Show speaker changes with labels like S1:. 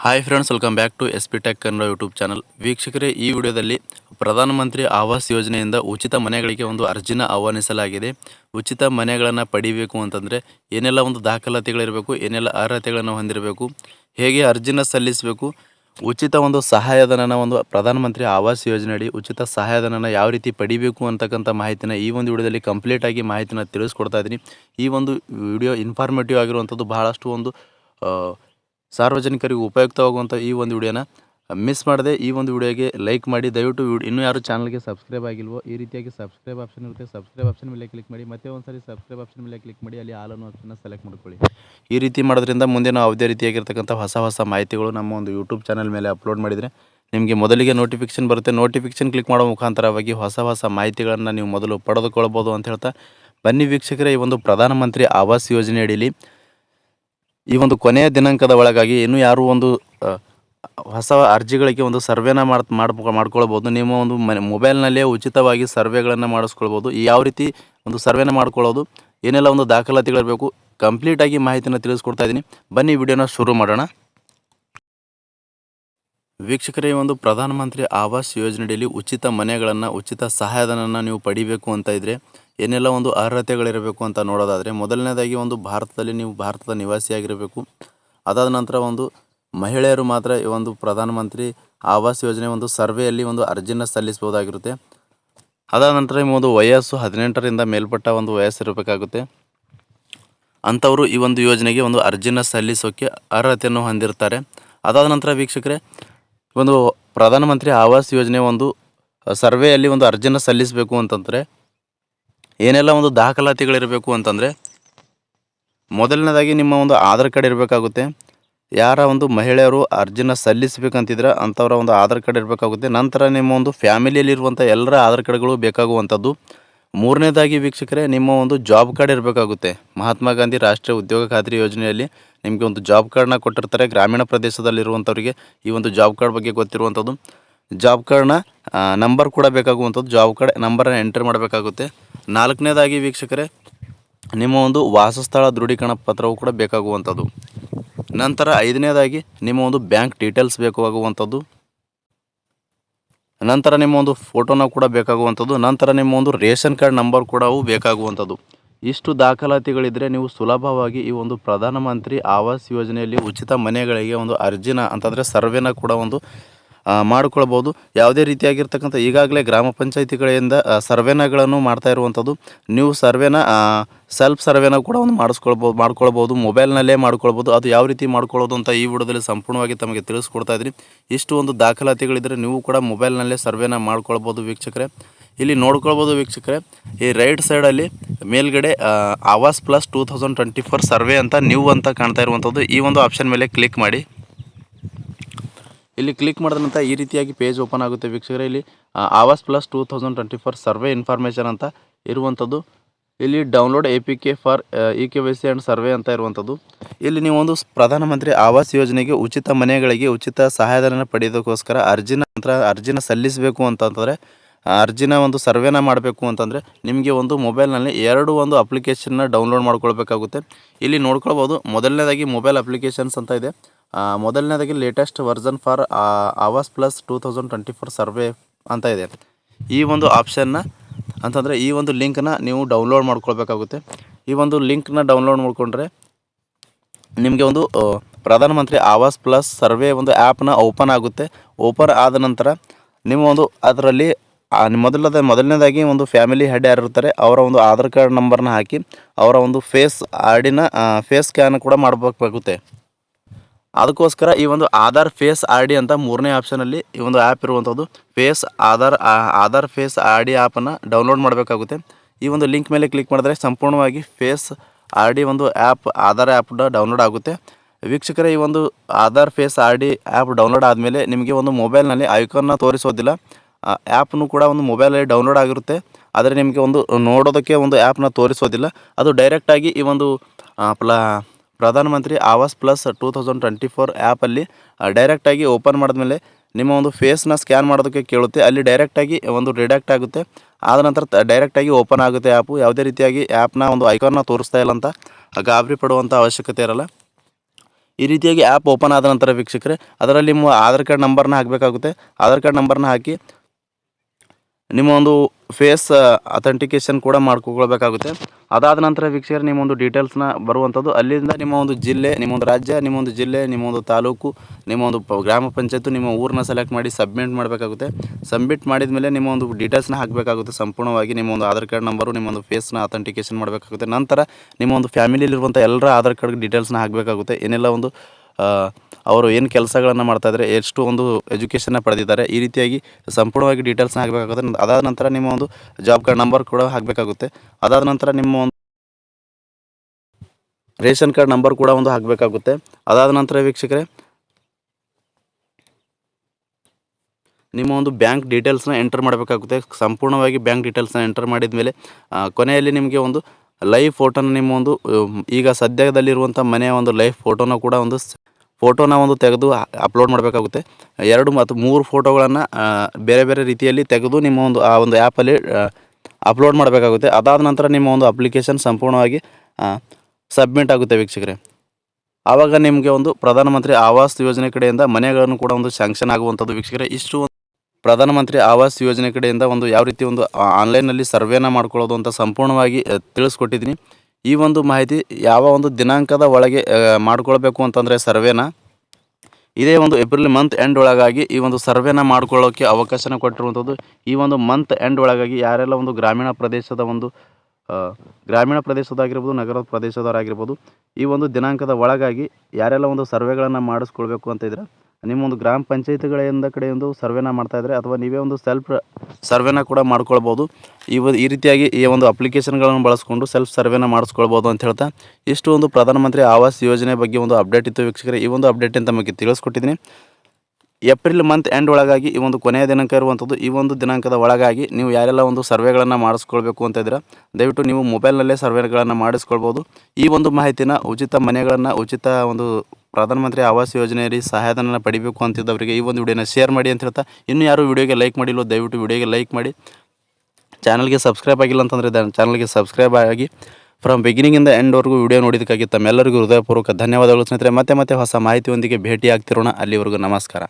S1: Hi friends welcome back to S P tech Kannada YouTube channel ವೀಕ್ಷಕರೇ, ಈ ವಿಡಿಯೋದಲ್ಲಿ ಪ್ರಧಾನಮಂತ್ರಿ ಆವಾಸ್ ಯೋಜನೆಯಿಂದ ಉಚಿತ ಮನೆಗಳಿಗೆ ಒಂದು ಅರ್ಜಿನ ಆಹ್ವಾನಿಸಲಾಗಿದೆ. ಉಚಿತ ಮನೆಗಳನ್ನು ಪಡಿಬೇಕು ಅಂತಂದರೆ ಏನೆಲ್ಲ ಒಂದು ದಾಖಲಾತಿಗಳಿರಬೇಕು, ಏನೆಲ್ಲ ಅರ್ಹತೆಗಳನ್ನು ಹೊಂದಿರಬೇಕು, ಹೇಗೆ ಅರ್ಜಿನ ಸಲ್ಲಿಸಬೇಕು, ಉಚಿತ ಒಂದು ಸಹಾಯಧನನ ಒಂದು ಪ್ರಧಾನಮಂತ್ರಿ ಆವಾಸ್ ಯೋಜನೆಯಡಿ ಉಚಿತ ಸಹಾಯಧನನ ಯಾವ ರೀತಿ ಪಡಿಬೇಕು ಅಂತಕ್ಕಂಥ ಮಾಹಿತಿನ ಈ ಒಂದು ವಿಡಿಯೋದಲ್ಲಿ ಕಂಪ್ಲೀಟಾಗಿ ಮಾಹಿತಿನ ತಿಳಿಸ್ಕೊಡ್ತಾ ಇದ್ದೀನಿ. ಈ ಒಂದು ವಿಡಿಯೋ ಇನ್ಫಾರ್ಮೇಟಿವ್ ಆಗಿರುವಂಥದ್ದು ಬಹಳಷ್ಟು ಒಂದು ಸಾರ್ವಜನಿಕರಿಗೆ ಉಪಯುಕ್ತವಾಗುವಂಥ ಈ ಒಂದು ವಿಡಿಯೋನ ಮಿಸ್ ಮಾಡದೆ ಈ ಒಂದು ವಿಡಿಯೋಗೆ ಲೈಕ್ ಮಾಡಿ, ದಯವಿಟ್ಟು ಇನ್ನೂ ಯಾರು ಚಾನಲ್ಗೆ ಸಬ್ಸ್ಕ್ರೈಬ್ ಆಗಿಲ್ವೋ, ಈ ರೀತಿಯಾಗಿ ಸಬ್ಸ್ಕ್ರೈಬ್ ಆಪ್ಷನ್ ಇರುತ್ತೆ, ಸಬ್ಸ್ಕ್ರೈಬ್ ಆಪ್ಷನ್ ಮೇಲೆ ಕ್ಲಿಕ್ ಮಾಡಿ, ಮತ್ತೆ ಒಂದ್ಸರಿ ಸಬ್ಸ್ಕ್ರೈಬ್ ಆಪ್ಷನ್ ಮೇಲೆ ಕ್ಲಿಕ್ ಮಾಡಿ, ಅಲ್ಲಿ ಆಲ್ ಅನ್ನೋ ಆಪ್ಷನ್ನ ಸೆಲೆಕ್ಟ್ ಮಾಡ್ಕೊಳ್ಳಿ. ಈ ರೀತಿ ಮಾಡೋದ್ರಿಂದ ಮುಂದೆ ನಾವು ಯಾವುದೇ ರೀತಿಯಾಗಿರ್ತಕ್ಕಂಥ ಹೊಸ ಹೊಸ ಮಾಹಿತಿಗಳು ನಮ್ಮ ಒಂದು ಯೂಟ್ಯೂಬ್ ಚಾನಲ್ ಮೇಲೆ ಅಪ್ಲೋಡ್ ಮಾಡಿದರೆ ನಿಮಗೆ ಮೊದಲಿಗೆ ನೋಟಿಫಿಕೇಷನ್ ಬರುತ್ತೆ. ನೋಟಿಫಿಕೇಷನ್ ಕ್ಲಿಕ್ ಮಾಡೋ ಮುಖಾಂತರವಾಗಿ ಹೊಸ ಹೊಸ ಮಾಹಿತಿಗಳನ್ನು ನೀವು ಮೊದಲು ಪಡೆದುಕೊಳ್ಬೋದು ಅಂತ ಹೇಳ್ತಾ, ಬನ್ನಿ ವೀಕ್ಷಕರೇ, ಈ ಒಂದು ಪ್ರಧಾನಮಂತ್ರಿ ಆವಾಸ್ ಯೋಜನೆ ಅಡಿಯಲ್ಲಿ ಈ ಒಂದು ಕೊನೆಯ ದಿನಾಂಕದ ಒಳಗಾಗಿ ಇನ್ನೂ ಯಾರು ಒಂದು ಹೊಸ ಅರ್ಜಿಗಳಿಗೆ ಒಂದು ಸರ್ವೆನ ಮಾಡ್ ಮಾಡ್ಕೊ ಮಾಡ್ಕೊಳ್ಬೋದು. ನಿಮ್ಮ ಒಂದು ಮನೆ ಮೊಬೈಲ್ನಲ್ಲೇ ಉಚಿತವಾಗಿ ಸರ್ವೆಗಳನ್ನು ಮಾಡಿಸ್ಕೊಳ್ಬೋದು. ಯಾವ ರೀತಿ ಒಂದು ಸರ್ವೆನ ಮಾಡ್ಕೊಳ್ಳೋದು, ಏನೆಲ್ಲ ಒಂದು ದಾಖಲಾತಿಗಳಿರಬೇಕು ಕಂಪ್ಲೀಟಾಗಿ ಮಾಹಿತಿನ ತಿಳಿಸ್ಕೊಡ್ತಾ ಇದ್ದೀನಿ. ಬನ್ನಿ ವಿಡಿಯೋನ ಶುರು ಮಾಡೋಣ. ವೀಕ್ಷಕರೇ ಒಂದು ಪ್ರಧಾನಮಂತ್ರಿ ಆವಾಸ್ ಯೋಜನೆಯಲ್ಲಿ ಉಚಿತ ಮನೆಗಳನ್ನು, ಉಚಿತ ಸಹಾಯಧನನ್ನು ನೀವು ಪಡಿಬೇಕು ಅಂತ ಇದ್ದರೆ ಏನೆಲ್ಲ ಒಂದು ಅರ್ಹತೆಗಳಿರಬೇಕು ಅಂತ ನೋಡೋದಾದರೆ, ಮೊದಲನೇದಾಗಿ ಒಂದು ಭಾರತದಲ್ಲಿ ನೀವು ಭಾರತದ ನಿವಾಸಿಯಾಗಿರಬೇಕು. ಅದಾದ ನಂತರ ಒಂದು ಮಹಿಳೆಯರು ಮಾತ್ರ ಈ ಒಂದು ಪ್ರಧಾನಮಂತ್ರಿ ಆವಾಸ್ ಯೋಜನೆ ಒಂದು ಸರ್ವೆಯಲ್ಲಿ ಒಂದು ಅರ್ಜಿನ ಸಲ್ಲಿಸಬಹುದಾಗಿರುತ್ತೆ. ಅದಾದ ನಂತರ ನಿಮ್ಮ ಒಂದು ವಯಸ್ಸು ಹದಿನೆಂಟರಿಂದ ಮೇಲ್ಪಟ್ಟ ಒಂದು ವಯಸ್ಸಿರಬೇಕಾಗುತ್ತೆ ಅಂಥವರು ಈ ಒಂದು ಯೋಜನೆಗೆ ಒಂದು ಅರ್ಜಿನ ಸಲ್ಲಿಸೋಕ್ಕೆ ಅರ್ಹತೆಯನ್ನು ಹೊಂದಿರ್ತಾರೆ. ಅದಾದ ನಂತರ ವೀಕ್ಷಕರೇ ಒಂದು ಪ್ರಧಾನಮಂತ್ರಿ ಆವಾಸ್ ಯೋಜನೆ ಒಂದು ಸರ್ವೆಯಲ್ಲಿ ಒಂದು ಅರ್ಜಿನ ಸಲ್ಲಿಸಬೇಕು ಅಂತಂದರೆ ಏನೆಲ್ಲ ಒಂದು ದಾಖಲಾತಿಗಳಿರಬೇಕು ಅಂತಂದರೆ ಮೊದಲನೇದಾಗಿ ನಿಮ್ಮ ಒಂದು ಆಧಾರ್ ಕಾರ್ಡ್ ಇರಬೇಕಾಗುತ್ತೆ. ಯಾರ ಒಂದು ಮಹಿಳೆಯರು ಅರ್ಜಿನ ಸಲ್ಲಿಸಬೇಕಂತಿದ್ರೆ ಅಂಥವರ ಒಂದು ಆಧಾರ್ ಕಾರ್ಡ್ ಇರಬೇಕಾಗುತ್ತೆ. ನಂತರ ನಿಮ್ಮ ಒಂದು ಫ್ಯಾಮಿಲಿಯಲ್ಲಿರುವಂಥ ಎಲ್ಲರ ಆಧಾರ್ ಕಾರ್ಡ್ಗಳು ಬೇಕಾಗುವಂಥದ್ದು. ಮೂರನೇದಾಗಿ ವೀಕ್ಷಕರೇ, ನಿಮ್ಮ ಒಂದು ಜಾಬ್ ಕಾರ್ಡ್ ಇರಬೇಕಾಗುತ್ತೆ. ಮಹಾತ್ಮ ಗಾಂಧಿ ರಾಷ್ಟ್ರೀಯ ಉದ್ಯೋಗ ಖಾತ್ರಿ ಯೋಜನೆಯಲ್ಲಿ ನಿಮಗೆ ಒಂದು ಜಾಬ್ ಕಾರ್ಡ್ನ ಕೊಟ್ಟಿರ್ತಾರೆ. ಗ್ರಾಮೀಣ ಪ್ರದೇಶದಲ್ಲಿರುವಂಥವರಿಗೆ ಈ ಒಂದು ಜಾಬ್ ಕಾರ್ಡ್ ಬಗ್ಗೆ ಗೊತ್ತಿರುವಂಥದ್ದು. ಜಾಬ್ ಕಾರ್ಡ್ನ ನಂಬರ್ ಕೂಡ ಬೇಕಾಗುವಂಥದ್ದು ಜಾಬ್ ಕಾರ್ಡ್ ನಂಬರನ್ನು ಎಂಟರ್ ಮಾಡಬೇಕಾಗುತ್ತೆ. ನಾಲ್ಕನೇದಾಗಿ ವೀಕ್ಷಕರೇ, ನಿಮ್ಮ ಒಂದು ವಾಸಸ್ಥಳ ದೃಢೀಕರಣ ಪತ್ರವು ಕೂಡ ಬೇಕಾಗುವಂಥದ್ದು. ನಂತರ ಐದನೇದಾಗಿ ನಿಮ್ಮ ಒಂದು ಬ್ಯಾಂಕ್ ಡೀಟೇಲ್ಸ್ ಬೇಕಾಗುವಂಥದ್ದು. ನಂತರ ನಿಮ್ಮ ಒಂದು ಫೋಟೋನ ಕೂಡ ಬೇಕಾಗುವಂಥದ್ದು. ನಂತರ ನಿಮ್ಮ ಒಂದು ರೇಷನ್ ಕಾರ್ಡ್ ನಂಬರ್ ಕೂಡ ಅವು ಬೇಕಾಗುವಂಥದ್ದು. ಇಷ್ಟು ದಾಖಲಾತಿಗಳಿದ್ದರೆ ನೀವು ಸುಲಭವಾಗಿ ಈ ಒಂದು ಪ್ರಧಾನಮಂತ್ರಿ ಆವಾಸ್ ಯೋಜನೆಯಲ್ಲಿ ಉಚಿತ ಮನೆಗಳಿಗೆ ಒಂದು ಅರ್ಜಿನ, ಅಂತಂದರೆ ಸರ್ವೆನ ಕೂಡ ಒಂದು ಮಾಡ್ಕೊಳ್ಬೋದು. ಯಾವುದೇ ರೀತಿಯಾಗಿರ್ತಕ್ಕಂಥ ಈಗಾಗಲೇ ಗ್ರಾಮ ಪಂಚಾಯತಿಗಳಿಂದ ಕಡೆಯಿಂದ ಸರ್ವೆನಗಳನ್ನು ಮಾಡ್ತಾ ಇರುವಂಥದ್ದು. ನೀವು ಸರ್ವೆನ ಸೆಲ್ಫ್ ಸರ್ವೆನ ಕೂಡ ಒಂದು ಮಾಡಿಸ್ಕೊಳ್ಬೋದು ಮಾಡ್ಕೊಳ್ಬೋದು. ಮೊಬೈಲ್ನಲ್ಲೇ ಮಾಡ್ಕೊಳ್ಬೋದು. ಅದು ಯಾವ ರೀತಿ ಮಾಡ್ಕೊಳ್ಳೋದು ಅಂತ ಈ ವಿಡಿಯೋದಲ್ಲಿ ಸಂಪೂರ್ಣವಾಗಿ ತಮಗೆ ತಿಳಿಸ್ಕೊಡ್ತಾ ಇದ್ದೀನಿ. ಇಷ್ಟು ಒಂದು ದಾಖಲಾತಿಗಳಿದ್ದರೆ ನೀವು ಕೂಡ ಮೊಬೈಲ್ನಲ್ಲೇ ಸರ್ವೆನ ಮಾಡ್ಕೊಳ್ಬೋದು ವೀಕ್ಷಕರೇ. ಇಲ್ಲಿ ನೋಡ್ಕೊಳ್ಬೋದು ವೀಕ್ಷಕರೇ, ಈ ರೈಟ್ ಸೈಡಲ್ಲಿ ಮೇಲ್ಗಡೆ Awas plus two thousand survey ಅಂತ ನ್ಯೂ ಅಂತ ಕಾಣ್ತಾ ಇರುವಂಥದ್ದು. ಈ ಒಂದು ಆಪ್ಷನ್ ಮೇಲೆ ಕ್ಲಿಕ್ ಮಾಡಿ. ಇಲ್ಲಿ ಕ್ಲಿಕ್ ಮಾಡಿದ ನಂತರ ಈ ರೀತಿಯಾಗಿ ಪೇಜ್ ಓಪನ್ ಆಗುತ್ತೆ ವೀಕ್ಷಕರೇ. ಇಲ್ಲಿ Awas plus two thousand twenty four survey information ಅಂತ ಇರುವಂಥದ್ದು. ಇಲ್ಲಿ download A P K for E K Y C and survey ಅಂತ ಇರುವಂಥದ್ದು. ಇಲ್ಲಿ ನೀವು ಒಂದು ಪ್ರಧಾನಮಂತ್ರಿ ಆವಾಸ್ ಯೋಜನೆಗೆ ಉಚಿತ ಮನೆಗಳಿಗೆ ಉಚಿತ ಸಹಾಯಧನ ಪಡೆಯೋದಕ್ಕೋಸ್ಕರ ಅರ್ಜಿನ ನಂತರ ಅರ್ಜಿನ ಸಲ್ಲಿಸಬೇಕು ಅಂತಂದರೆ ಅರ್ಜಿನ ಒಂದು ಸರ್ವೆನ ಮಾಡಬೇಕು ಅಂತಂದರೆ ನಿಮಗೆ ಒಂದು ಮೊಬೈಲ್ನಲ್ಲಿ ಎರಡು ಒಂದು ಅಪ್ಲಿಕೇಶನ್ನ ಡೌನ್ಲೋಡ್ ಮಾಡ್ಕೊಳ್ಬೇಕಾಗುತ್ತೆ. ಇಲ್ಲಿ ನೋಡ್ಕೊಳ್ಬೋದು, ಮೊದಲನೇದಾಗಿ ಮೊಬೈಲ್ ಅಪ್ಲಿಕೇಶನ್ಸ್ ಅಂತ ಇದೆ. ಮೊದಲನೇದಾಗಿ latest version for Awas plus two thousand twenty four survey ಅಂತ ಇದೆ. ಈ ಒಂದು ಆಪ್ಷನ್ನ ಅಂತಂದರೆ ಈ ಒಂದು ಲಿಂಕ್ನ ನೀವು ಡೌನ್ಲೋಡ್ ಮಾಡ್ಕೊಳ್ಬೇಕಾಗುತ್ತೆ. ಈ ಒಂದು ಲಿಂಕ್ನ ಡೌನ್ಲೋಡ್ ಮಾಡಿಕೊಂಡ್ರೆ ನಿಮಗೆ ಒಂದು ಪ್ರಧಾನಮಂತ್ರಿ ಆವಾಸ್ ಪ್ಲಸ್ ಸರ್ವೆ ಒಂದು ಆ್ಯಪ್ನ ಓಪನ್ ಆಗುತ್ತೆ. ಓಪನ್ ಆದ ನಂತರ ನಿಮ್ಮ ಒಂದು ಅದರಲ್ಲಿ ಮೊದಲದ ಮೊದಲನೇದಾಗಿ ಒಂದು ಫ್ಯಾಮಿಲಿ ಹೆಡ್ ಯಾರು ಇರ್ತಾರೆ, ಅವರ ಒಂದು ಆಧಾರ್ ಕಾರ್ಡ್ ನಂಬರ್ನ ಹಾಕಿ, ಅವರ ಒಂದು ಫೇಸ್ ಆರ್ಡಿನ ಫೇಸ್ ಸ್ಕ್ಯಾನ್ ಕೂಡ ಮಾಡಬೇಕಾಗುತ್ತೆ. ಅದಕ್ಕೋಸ್ಕರ ಈ ಒಂದು ಆಧಾರ್ ಫೇಸ್ ಆರ್ ಡಿ ಅಂತ ಮೂರನೇ ಆಪ್ಷನಲ್ಲಿ ಈ ಒಂದು ಆ್ಯಪ್ ಇರುವಂಥದ್ದು face Aadhaar Aadhaar face R D ಆ್ಯಪನ್ನು ಡೌನ್ಲೋಡ್ ಮಾಡಬೇಕಾಗುತ್ತೆ. ಈ ಒಂದು ಲಿಂಕ್ ಮೇಲೆ ಕ್ಲಿಕ್ ಮಾಡಿದ್ರೆ ಸಂಪೂರ್ಣವಾಗಿ ಫೇಸ್ ಆರ್ ಡಿ ಒಂದು ಆ್ಯಪ್ ಆಧಾರ್ ಆ್ಯಪ್ನ ಡೌನ್ಲೋಡ್ ಆಗುತ್ತೆ. ವೀಕ್ಷಕರ, ಈ ಒಂದು Aadhaar face R D app download ಆದಮೇಲೆ ನಿಮಗೆ ಒಂದು ಮೊಬೈಲ್ನಲ್ಲಿ ಐಕಾನ್ನ ತೋರಿಸೋದಿಲ್ಲ. ಆ್ಯಪ್ನು ಕೂಡ ಒಂದು ಮೊಬೈಲಲ್ಲಿ ಡೌನ್ಲೋಡ್ ಆಗಿರುತ್ತೆ. ಆದರೆ ನಿಮಗೆ ಒಂದು ನೋಡೋದಕ್ಕೆ ಒಂದು ಆ್ಯಪ್ನ ತೋರಿಸೋದಿಲ್ಲ. ಅದು ಡೈರೆಕ್ಟಾಗಿ ಈ ಒಂದು ಪ್ಲ, Pradhanmantri Awas plus two thousand twenty four ಆ್ಯಪಲ್ಲಿ ಡೈರೆಕ್ಟಾಗಿ ಓಪನ್ ಮಾಡಿದ್ಮೇಲೆ ನಿಮ್ಮ ಒಂದು ಫೇಸ್ನ ಸ್ಕ್ಯಾನ್ ಮಾಡೋದಕ್ಕೆ ಕೇಳುತ್ತೆ. ಅಲ್ಲಿ ಡೈರೆಕ್ಟಾಗಿ ಒಂದು ರಿಡಕ್ಟ್ ಆಗುತ್ತೆ. ಆದ ನಂತರ ಡೈರೆಕ್ಟಾಗಿ ಓಪನ್ ಆಗುತ್ತೆ ಆ್ಯಪು. ಯಾವುದೇ ರೀತಿಯಾಗಿ ಆ್ಯಪ್ನ ಒಂದು ಐಕಾನ್ನ ತೋರಿಸ್ತಾ ಇಲ್ಲ ಅಂತ ಗಾಬರಿ ಪಡುವಂಥ ಅವಶ್ಯಕತೆ ಇರಲ್ಲ. ಈ ರೀತಿಯಾಗಿ ಆ್ಯಪ್ ಓಪನ್ ಆದ ನಂತರ ವೀಕ್ಷಕರೇ, ಅದರಲ್ಲಿ ನಿಮ್ಮ ಆಧಾರ್ ಕಾರ್ಡ್ ನಂಬರ್ನ ಹಾಕಬೇಕಾಗುತ್ತೆ. ಆಧಾರ್ ಕಾರ್ಡ್ ನಂಬರ್ನ ಹಾಕಿ ನಿಮ್ಮ ಒಂದು ಫೇಸ್ ಅಥೆಂಟಿಕೇಶನ್ ಕೂಡ ಮಾಡ್ಕೊಳ್ಬೇಕಾಗುತ್ತೆ. ಅದಾದ ನಂತರ ವೀಕ್ಷಕರು ನಿಮ್ಮ ಒಂದು ಡೀಟೇಲ್ಸ್ನ ಬರುವಂಥದ್ದು, ಅಲ್ಲಿಂದ ನಿಮ್ಮ ಒಂದು ಜಿಲ್ಲೆ, ನಿಮ್ಮೊಂದು ರಾಜ್ಯ, ನಿಮ್ಮೊಂದು ಜಿಲ್ಲೆ, ನಿಮ್ಮೊಂದು ತಾಲೂಕು ನಿಮ್ಮ ಒಂದು ಪ, ಗ್ರಾಮ ಪಂಚಾಯತು, ನಿಮ್ಮ ಊರನ್ನ ಸೆಲೆಕ್ಟ್ ಮಾಡಿ ಸಬ್ಮಿಟ್ ಮಾಡಬೇಕಾಗುತ್ತೆ. ಸಬ್ಮಿಟ್ ಮಾಡಿದ ಮೇಲೆ ನಿಮ್ಮ ಒಂದು ಡೀಟೇಲ್ಸ್ನ ಹಾಕಬೇಕಾಗುತ್ತೆ. ಸಂಪೂರ್ಣವಾಗಿ ನಿಮ್ಮ ಒಂದು ಆಧಾರ್ ಕಾರ್ಡ್ ನಂಬರು ನಿಮ್ಮ ಒಂದು ಫೇಸ್ನ ಅಥೆಂಟಿಕೇಶನ್ ಮಾಡಬೇಕಾಗುತ್ತೆ. ನಂತರ ನಿಮ್ಮ ಒಂದು ಫ್ಯಾಮಿಲಿಲಿರುವಂಥ ಎಲ್ಲರ ಆಧಾರ್ ಕಾರ್ಡ್ ಡೀಟೇಲ್ಸ್ನ ಹಾಕಬೇಕಾಗುತ್ತೆ. ಏನೆಲ್ಲ ಒಂದು ಅವರು ಏನು ಕೆಲಸಗಳನ್ನು ಮಾಡ್ತಾ ಇದ್ದಾರೆ ಎಷ್ಟು ಒಂದು ಎಜುಕೇಷನ್ನ ಪಡೆದಿದ್ದಾರೆ, ಈ ರೀತಿಯಾಗಿ ಸಂಪೂರ್ಣವಾಗಿ ಡೀಟೇಲ್ಸ್ನ ಹಾಕಬೇಕಾಗುತ್ತೆ. ಅದಾದ ನಂತರ ನಿಮ್ಮ ಒಂದು ಜಾಬ್ ಕಾರ್ಡ್ ನಂಬರ್ ಕೂಡ ಹಾಕಬೇಕಾಗುತ್ತೆ. ಅದಾದ ನಂತರ ನಿಮ್ಮ ಒಂದು ರೇಷನ್ ಕಾರ್ಡ್ ನಂಬರ್ ಕೂಡ ಒಂದು ಹಾಕಬೇಕಾಗುತ್ತೆ. ಅದಾದ ನಂತರ ವೀಕ್ಷಕರೇ, ನಿಮ್ಮ ಒಂದು ಬ್ಯಾಂಕ್ ಡೀಟೇಲ್ಸ್ನ ಎಂಟರ್ ಮಾಡಬೇಕಾಗುತ್ತೆ. ಸಂಪೂರ್ಣವಾಗಿ ಬ್ಯಾಂಕ್ ಡೀಟೇಲ್ಸ್ನ ಎಂಟರ್ ಮಾಡಿದ ಮೇಲೆ ಕೊನೆಯಲ್ಲಿ ನಿಮಗೆ ಒಂದು ಲೈವ್ ಫೋಟೋನ ನಿಮ್ಮ ಒಂದು ಈಗ ಸದ್ಯದಲ್ಲಿರುವಂಥ ಮನೆಯ ಒಂದು ಲೈವ್ ಫೋಟೋನ ಕೂಡ ಒಂದು ಫೋಟೋನ ಒಂದು ತೆಗೆದು ಅಪ್ಲೋಡ್ ಮಾಡಬೇಕಾಗುತ್ತೆ. ಎರಡು ಮತ್ತು ಮೂರು ಫೋಟೋಗಳನ್ನು ಬೇರೆ ಬೇರೆ ರೀತಿಯಲ್ಲಿ ತೆಗೆದು ನಿಮ್ಮ ಒಂದು, ಆ ಒಂದು ಆ್ಯಪಲ್ಲಿ ಅಪ್ಲೋಡ್ ಮಾಡಬೇಕಾಗುತ್ತೆ. ಅದಾದ ನಂತರ ನಿಮ್ಮ ಒಂದು ಅಪ್ಲಿಕೇಶನ್ ಸಂಪೂರ್ಣವಾಗಿ ಸಬ್ಮಿಟ್ ಆಗುತ್ತೆ ವೀಕ್ಷಕರೇ. ಆವಾಗ ನಿಮಗೆ ಒಂದು ಪ್ರಧಾನಮಂತ್ರಿ ಆವಾಸ್ ಯೋಜನೆ ಕಡೆಯಿಂದ ಮನೆಗಳನ್ನು ಕೂಡ ಒಂದು ಸ್ಯಾಂಕ್ಷನ್ ಆಗುವಂಥದ್ದು ವೀಕ್ಷಕರೇ. ಇಷ್ಟು ಪ್ರಧಾನಮಂತ್ರಿ ಆವಾಸ್ ಯೋಜನೆ ಕಡೆಯಿಂದ ಒಂದು ಯಾವ ರೀತಿ ಒಂದು ಆನ್ಲೈನಲ್ಲಿ ಸರ್ವೇನ ಮಾಡ್ಕೊಳ್ಳೋದು ಅಂತ ಸಂಪೂರ್ಣವಾಗಿ ತಿಳಿಸ್ಕೊಟ್ಟಿದ್ದೀನಿ. ಈ ಒಂದು ಮಾಹಿತಿ ಯಾವ ಒಂದು ದಿನಾಂಕದ ಒಳಗೆ ಮಾಡ್ಕೊಳ್ಬೇಕು ಅಂತಂದರೆ ಸರ್ವೇನ, ಇದೇ ಒಂದು ಏಪ್ರಿಲ್ ಮಂತ್ ಎಂಡ್ ಒಳಗಾಗಿ ಈ ಒಂದು ಸರ್ವೇನ ಮಾಡ್ಕೊಳ್ಳೋಕ್ಕೆ ಅವಕಾಶನ ಕೊಟ್ಟಿರುವಂಥದ್ದು. ಈ ಒಂದು ಮಂತ್ ಎಂಡ್ ಒಳಗಾಗಿ ಯಾರೆಲ್ಲ ಒಂದು ಗ್ರಾಮೀಣ ಪ್ರದೇಶದ ಒಂದು ಗ್ರಾಮೀಣ ಪ್ರದೇಶದಾಗಿರ್ಬೋದು ನಗರ ಪ್ರದೇಶದವರಾಗಿರ್ಬೋದು, ಈ ಒಂದು ದಿನಾಂಕದ ಒಳಗಾಗಿ ಯಾರೆಲ್ಲ ಒಂದು ಸರ್ವೆಗಳನ್ನು ಮಾಡಿಸ್ಕೊಳ್ಬೇಕು ಅಂತ ಇದ್ರೆ ನಿಮ್ಮ ಒಂದು ಗ್ರಾಮ ಪಂಚಾಯತ್ಗಳಿಂದ ಕಡೆಯೊಂದು ಸರ್ವೆನ ಮಾಡ್ತಾ ಇದ್ರೆ ಅಥವಾ ನೀವೇ ಒಂದು ಸೆಲ್ಫ್ ಸರ್ವೆನ ಕೂಡ ಮಾಡ್ಕೊಳ್ಬೋದು. ಈ ಒಂದು ಈ ರೀತಿಯಾಗಿ ಈ ಒಂದು ಅಪ್ಲಿಕೇಶನ್ಗಳನ್ನು ಬಳಸ್ಕೊಂಡು ಸೆಲ್ಫ್ ಸರ್ವೆನ ಮಾಡಿಸ್ಕೊಳ್ಬೋದು ಅಂತ ಹೇಳ್ತಾ ಇಷ್ಟು ಒಂದು ಪ್ರಧಾನಮಂತ್ರಿ ಆವಾಸ್ ಯೋಜನೆ ಬಗ್ಗೆ ಒಂದು ಅಪ್ಡೇಟ್ ಇತ್ತು ವೀಕ್ಷಕರೇ. ಈ ಒಂದು ಅಪ್ಡೇಟ್ ಅಂತ ಬಗ್ಗೆ ತಿಳಿಸ್ಕೊಟ್ಟಿದ್ದೀನಿ. ಏಪ್ರಿಲ್ ಮಂತ್ ಎಂಡ್ ಒಳಗಾಗಿ ಈ ಒಂದು ಕೊನೆಯ ದಿನಾಂಕ ಇರುವಂಥದ್ದು, ಈ ಒಂದು ದಿನಾಂಕದ ಒಳಗಾಗಿ ನೀವು ಯಾರೆಲ್ಲ ಒಂದು ಸರ್ವೆಗಳನ್ನು ಮಾಡಿಸ್ಕೊಳ್ಬೇಕು ಅಂತ ಇದ್ದೀರಾ, ದಯವಿಟ್ಟು ನೀವು ಮೊಬೈಲ್ನಲ್ಲೇ ಸರ್ವೆಗಳನ್ನು ಮಾಡಿಸ್ಕೊಳ್ಬೋದು. ಈ ಒಂದು ಮಾಹಿತಿನ ಉಚಿತ ಮನೆಗಳನ್ನು, ಉಚಿತ ಒಂದು ಪ್ರಧಾನಮಂತ್ರಿ ಆವಾಸ್ ಯೋಜನೆಯಲ್ಲಿ ಸಹಾಯಧನ ಪಡಿಬೇಕು ಅಂತಿದ್ದವರಿಗೆ ಈ ಒಂದು ವಿಡಿಯೋನ ಶೇರ್ ಮಾಡಿ ಅಂತ ಹೇಳ್ತಾ, ಇನ್ನೂ ಯಾರು ವಿಡಿಯೋಗೆ ಲೈಕ್ ಮಾಡಿಲ್ಲ ದಯವಿಟ್ಟು ವಿಡಿಯೋಗೆ ಲೈಕ್ ಮಾಡಿ. ಚಾನಲ್ಗೆ ಸಬ್ಸ್ಕ್ರೈಬ್ ಆಗಿಲ್ಲ ಅಂತಂದರೆ ಚಾನಲ್ಗೆ ಸಬ್ಸ್ಕ್ರೈಬ್ ಆಗಿ. ಫ್ರಮ್ ಬಿಗಿನಿಂಗಿಂದ ಎಂಡ್ವರೆಗೂ ವಿಡಿಯೋ ನೋಡಿದ್ದಕ್ಕಾಗಿ ತಮ್ಮೆಲ್ಲರಿಗೂ ಹೃದಯಪೂರ್ವಕ ಧನ್ಯವಾದಗಳು ಸ್ನೇಹಿತರೆ. ಮತ್ತೆ ಮತ್ತೆ ಹೊಸ ಮಾಹಿತಿಯೊಂದಿಗೆ ಭೇಟಿ ಆಗ್ತಿರೋಣ ಅಲ್ಲಿವರೆಗೂ ನಮಸ್ಕಾರ.